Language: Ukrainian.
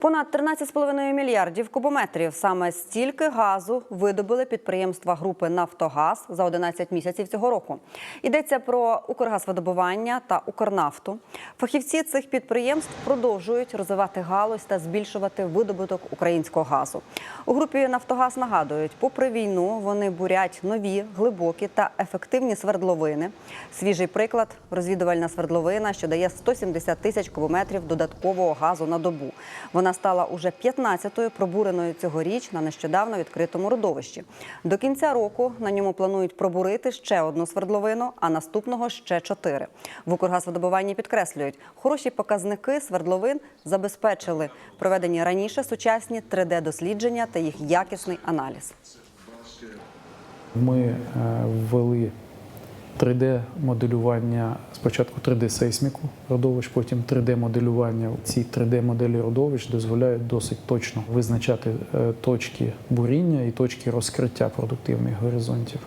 Понад 13,5 мільярдів кубометрів саме стільки газу видобули підприємства групи Нафтогаз за 11 місяців цього року. Йдеться про Укргазвидобування та Укрнафту. Фахівці цих підприємств продовжують розвивати галузь та збільшувати видобуток українського газу. У групі Нафтогаз нагадують, попри війну вони бурять нові, глибокі та ефективні свердловини. Свіжий приклад розвідувальна свердловина, що дає 170 тисяч кубометрів додаткового газу на добу. Вона стала уже 15-ю пробуреною цьогоріч на нещодавно відкритому родовищі. До кінця року на ньому планують пробурити ще одну свердловину, а наступного ще чотири. В Укргазвидобуванні підкреслюють, хороші показники свердловин забезпечили проведені раніше сучасні 3D-дослідження та їх якісний аналіз. Ми е, ввели 3D-моделювання, спочатку 3D-сейсміку родовищ, потім 3D-моделювання. Ці 3D-моделі родовищ дозволяють досить точно визначати е, точки буріння і точки розкриття продуктивних горизонтів.